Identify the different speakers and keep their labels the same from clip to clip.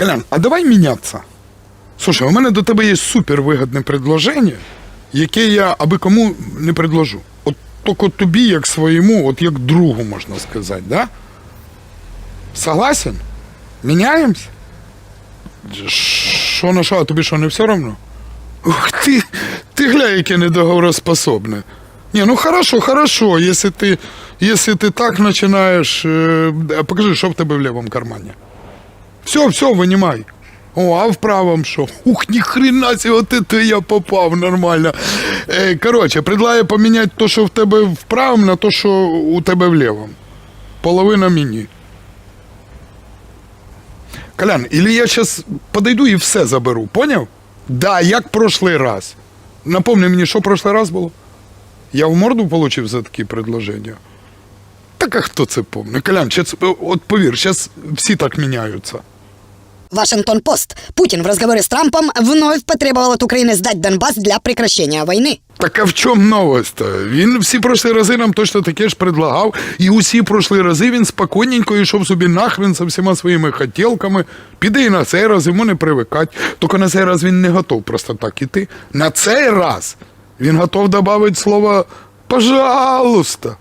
Speaker 1: Колян, а давай мінятися. Слушай, у мене до тебе є супервигідне предложення, яке я аби кому не предложу. От тільки тобі, як своєму, от як другу, можна сказати, да? Согласен? Міняємось? Що на що, а тобі що, не все одно? Ух ти, ти гля, яке недоговороспособне. Не, ну хорошо, хорошо, если ты, если ты так начинаешь... Э, покажи, что в тебе в левом кармане. Все, все, вынимай. О, а в правом що? Ух, ні хрена себе, от это я попав нормально. Е, короче, предлагаю поміняти то, що в тебе в правому, на то, що у тебе в левом. Половина мені. Колян, или я сейчас подойду і все заберу, поняв? Да, як прошлий раз. Напомни мені, що прошлий раз було? Я в морду получив за такі предложення. Так а хто це помне? Колян, щас, от повір, зараз всі так міняються.
Speaker 2: Вашингтон-Пост. Путин в разговоре с Трампом вновь потребовал от Украины сдать Донбасс для прекращения войны.
Speaker 1: Так а в чому новость? Він всі прошлі рази нам точно таке ж предлагав, і усі прошлі рази він спокійненько йшов собі нахрен со всіма своїми хотілками. Піде і на цей раз йому не привикать. Тільки на цей раз він не готов просто так іти. На цей раз він готов додати слово «пожалуйста».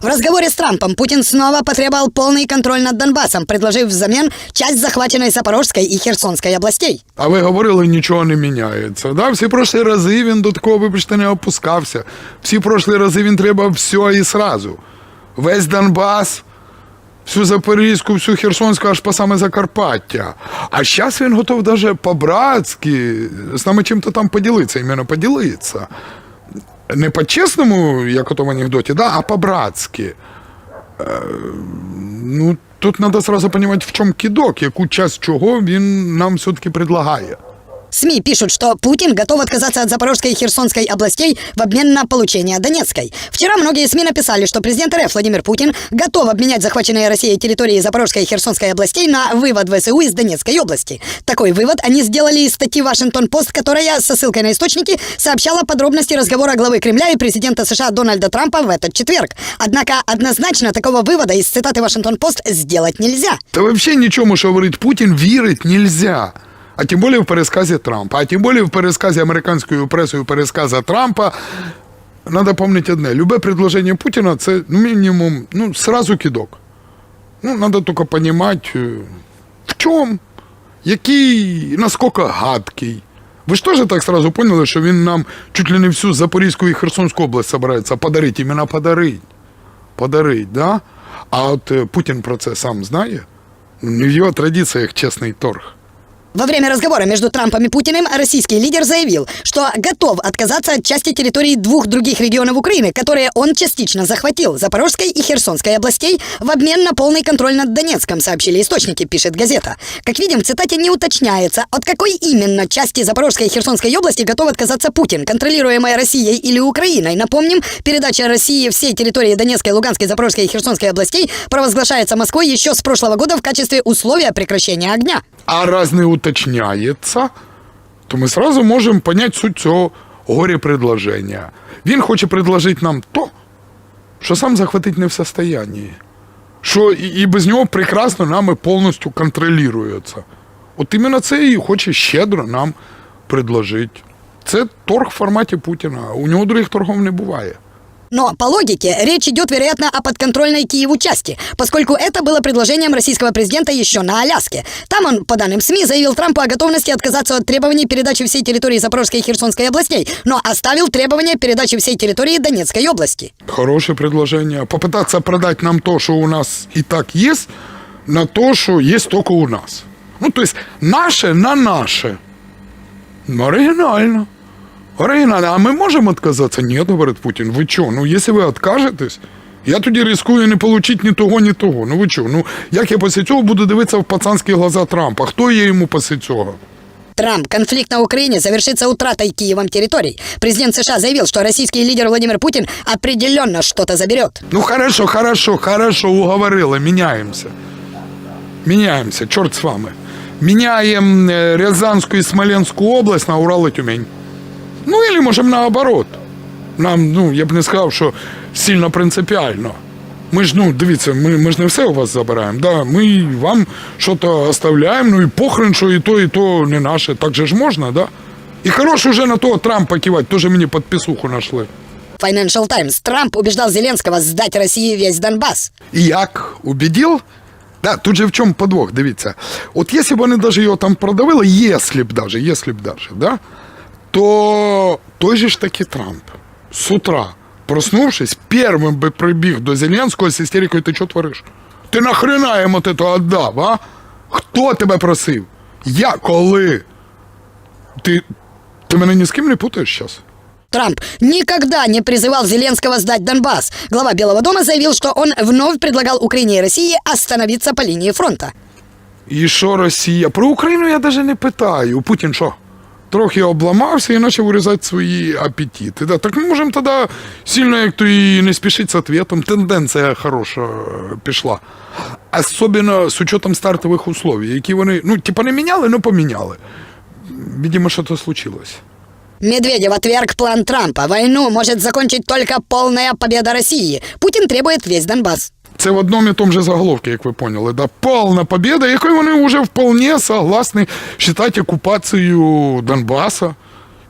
Speaker 2: В разговоре с Трампом Путин снова потребовал полный контроль над Донбассом, предложив взамен часть захваченной Запорожской и Херсонской областей.
Speaker 1: А ви говорили, нічого не міняється. Да? Всі прошлі рази він до такого, вибачте, не опускався. Всі прошлі рази він треба все і сразу. Весь Донбас, всю Запорізьку, всю Херсонську, аж по саме Закарпаття. А зараз він готов даже по-братськи з нами чим-то там поділитися, іменно поділитися. Не по-чесному, як у тому анекдоті, да, а по-братськи. Е, ну, тут треба зразу розуміти, в чому кидок, яку часть чого він нам все-таки предлагає.
Speaker 2: СМИ пишут, что Путин готов отказаться от Запорожской и Херсонской областей в обмен на получение Донецкой. Вчера многие СМИ написали, что президент РФ Владимир Путин готов обменять захваченные Россией территории Запорожской и Херсонской областей на вывод ВСУ из Донецкой области. Такой вывод они сделали из статьи Вашингтон-Пост, которая со ссылкой на источники сообщала подробности разговора главы Кремля и президента США Дональда Трампа в этот четверг. Однако однозначно такого вывода из цитаты Вашингтон-Пост сделать нельзя.
Speaker 1: Та вообще нічому, що говорить Путін, вірить нельзя. А тим більше в пересказі Трампа. А тим більше в пересказі американською пресою пересказа Трампа. Надо пам'ятати одне. Любе предложення Путіна це мінімум, ну, сразу кидок. Ну, надо тільки розуміти, е, в чому, який, наскільки гадкий. Ви ж теж так сразу поняли, що він нам чуть ли не всю Запорізьку і Херсонську область собирається подарити, іменно подарить. Подарить, да? А от е, Путін про це сам знає. Не в його традиціях чесний торг.
Speaker 2: Во время разговора между Трампом и Путиным российский лидер заявил, что готов отказаться от части территорий двух других регионов Украины, которые он частично захватил, Запорожской и Херсонской областей, в обмен на полный контроль над Донецком, сообщили источники, пишет газета. Как видим, в цитате не уточняется, от какой именно части Запорожской и Херсонской области готов отказаться Путин, контролируемая Россией или Украиной. Напомним, передача России всей территории Донецкой, Луганской, Запорожской и Херсонской областей провозглашается Москвой еще с прошлого года в качестве условия прекращения огня.
Speaker 1: А раз не уточняється, то ми сразу можемо понять суть цього горі предложення. Він хоче предложити нам то, що сам захватити не в состоянии. Що і без нього прекрасно нами повністю контролюється. От іменно це і хоче щедро нам предложити. Це торг в форматі Путіна. У нього других торгов не буває.
Speaker 2: Но по логике речь идет, вероятно, о подконтрольной Киеву части, поскольку это было предложением российского президента еще на Аляске. Там он, по данным СМИ, заявил Трампу о готовности отказаться от требований передачи всей территории Запорожской и Херсонской областей, но оставил требования передачи всей территории Донецкой области.
Speaker 1: Хорошее предложение. Попытаться продать нам то, что у нас и так есть, на то, что есть только у нас. Ну, то есть наше на наше. Оригинально. Оригінально. А ми можемо відказатися? Ні, говорить Путін. Ви що? Ну, якщо ви відкажетесь, я тоді ризикую не отримати ні того, ні того. Ну ви що? Ну, як я після цього буду дивитися в пацанські глаза Трампа? Хто є йому після цього?
Speaker 2: Трамп. Конфликт на Украине завершится утратой Киевом территорий. Президент США заявил, что российский лидер Владимир Путин определенно что-то заберет.
Speaker 1: Ну хорошо, хорошо, хорошо, уговорили, міняємося. Міняємося, чорт з вами. Міняємо е, Рязанську і Смоленську область на Урал і Тюмень. Ну, або можемо наоборот. Нам, ну, я б не сказав, що сильно принципіально. Ми ж, ну, дивіться, ми, ми ж не все у вас забираємо. Да? Ми вам щось оставляємо, ну і похрен, що і то, і то не наше. Так же ж можна, да? І хорош уже на того Трампа кивати, теж мені підписуху знайшли.
Speaker 2: Financial Times. Трамп убеждал Зеленского сдать России весь Донбасс.
Speaker 1: І як? Убедил? Да, тут же в чому подвох, дивіться. От якщо б вони навіть його там продавили, якщо б даже, якщо б даже, да, то той же ж таки Трамп з утра, проснувшись, першим би прибіг до Зеленського з істерикою, ти що твориш? Ти нахрена йому ти то віддав, а? Хто тебе просив? Я коли? Ти, ти мене ні з ким не путаєш зараз?
Speaker 2: Трамп никогда не призывал Зеленского сдать Донбасс. Глава Белого дома заявил, что он вновь предлагал Украине и России остановиться по линии фронта.
Speaker 1: І що Росія? Про Україну я навіть не питаю. Путін що? Трохи обламався і почав урізати свої апетити. Да, так ми можемо тоді сильно, як то і не спішити з відповідом. Тенденція хороша е, пішла. Особливо з учетом стартових условий, які вони, ну, типа не міняли, але поміняли. Видимо, що то случилось.
Speaker 2: Медведев отверг план Трампа. Войну может закончить только полная победа России. Путин требует весь Донбасс.
Speaker 1: Це в одному і тому же заголовці, як ви поняли. Да? Повна победа, якою вони вже вполне согласні вважати окупацію Донбаса.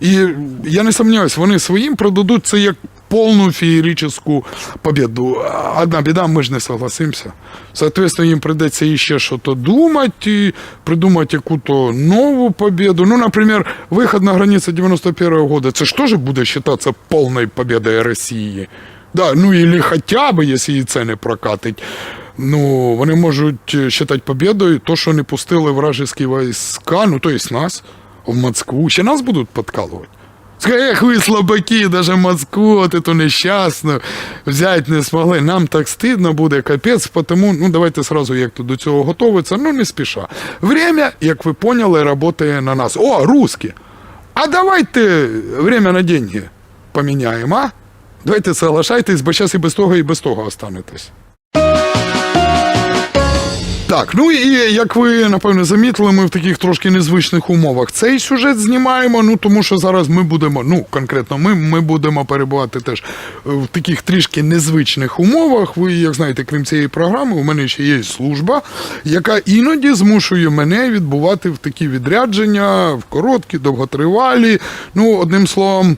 Speaker 1: І я не сумніваюся, вони своїм продадуть це як повну феєричну победу. Одна біда, ми ж не согласимося. Соответственно, їм прийдеться іще щось думати, придумати яку-то нову победу. Ну, наприклад, виход на границю 91-го года, це ж теж буде вважатися повною победою Росії. Да, ну или хотя бы, якщо і це не прокатить. Ну, вони можуть вважати победою то, що не пустили вражеські війська, ну, то есть нас, в Москву. Ще нас будуть подкалувати. Скажи, Ех, ви слабаки, даже Москву, от эту нещасну, взяти не змогли. Нам так стидно буде, капець, тому, ну, давайте сразу, як до цього готуватися, ну, не спіша. Время, як ви поняли, работає на нас. О, русські! А давайте время на деньги поміняємо, а? Давайте соглашайтесь, бо зараз і без того, і без того останетесь. Так, ну і як ви напевно замітили, ми в таких трошки незвичних умовах цей сюжет знімаємо. Ну тому що зараз ми будемо, ну конкретно ми, ми будемо перебувати теж в таких трішки незвичних умовах. Ви, як знаєте, крім цієї програми, у мене ще є служба, яка іноді змушує мене відбувати в такі відрядження, в короткі, довготривалі. Ну, одним словом.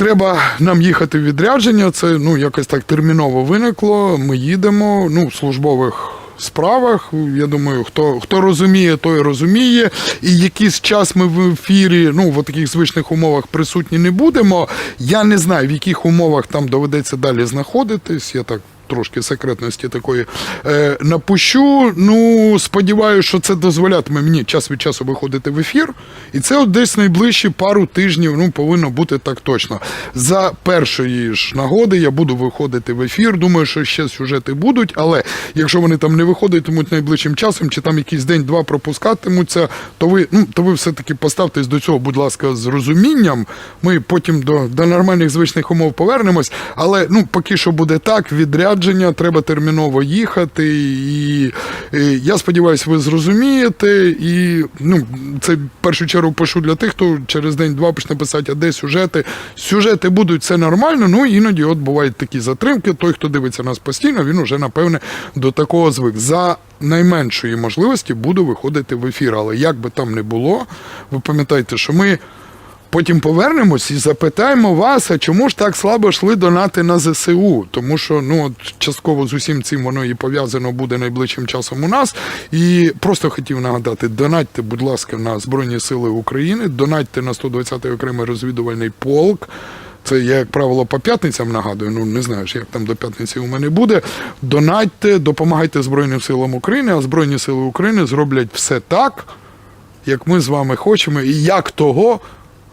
Speaker 1: Треба нам їхати в відрядження. Це ну якось так терміново виникло. Ми їдемо ну, в службових справах. Я думаю, хто хто розуміє, той розуміє. І якийсь час ми в ефірі, ну в таких звичних умовах присутні не будемо. Я не знаю, в яких умовах там доведеться далі знаходитись. Я так. Трошки секретності такої е, напущу. Ну, сподіваюся, що це дозволятиме мені час від часу виходити в ефір. І це от десь найближчі пару тижнів ну, повинно бути так точно. За першої ж нагоди я буду виходити в ефір. Думаю, що ще сюжети будуть, але якщо вони там не виходитимуть найближчим часом, чи там якийсь день-два пропускатимуться, то ви, ну, то ви все-таки поставтесь до цього, будь ласка, з розумінням. Ми потім до, до нормальних звичних умов повернемось. Але ну, поки що буде так, відрядження, треба терміново їхати. І, і я сподіваюся, ви зрозумієте. І ну, це в першу чергу пишу для тих, хто через день-два почне писати, а де сюжети. Сюжети будуть це нормально, ну іноді от бувають такі затримки. Той, хто дивиться нас постійно, він уже напевне до такого звик. За найменшої можливості буду виходити в ефір. Але як би там не було, ви пам'ятаєте, що ми. Потім повернемось і запитаємо вас, а чому ж так слабо йшли донати на ЗСУ? Тому що ну от частково з усім цим воно і пов'язано буде найближчим часом у нас. І просто хотів нагадати: донатьте, будь ласка, на Збройні Сили України, донатьте на 120-й окремий розвідувальний полк. Це я, як правило, по п'ятницям нагадую. Ну не знаю, як там до п'ятниці у мене буде. Донатьте, допомагайте Збройним силам України, а Збройні Сили України зроблять все так, як ми з вами хочемо, і як того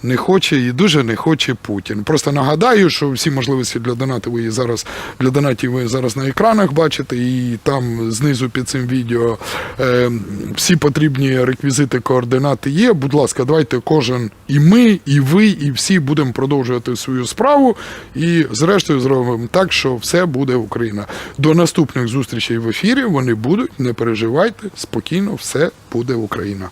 Speaker 1: не хоче і дуже не хоче Путін. Просто нагадаю, що всі можливості для донату ви зараз для донатів ви зараз на екранах бачите, і там знизу під цим відео е, всі потрібні реквізити, координати є. Будь ласка, давайте кожен і ми, і ви, і всі будемо продовжувати свою справу. І зрештою зробимо так, що все буде Україна. До наступних зустрічей в ефірі. Вони будуть. Не переживайте, спокійно, все буде Україна.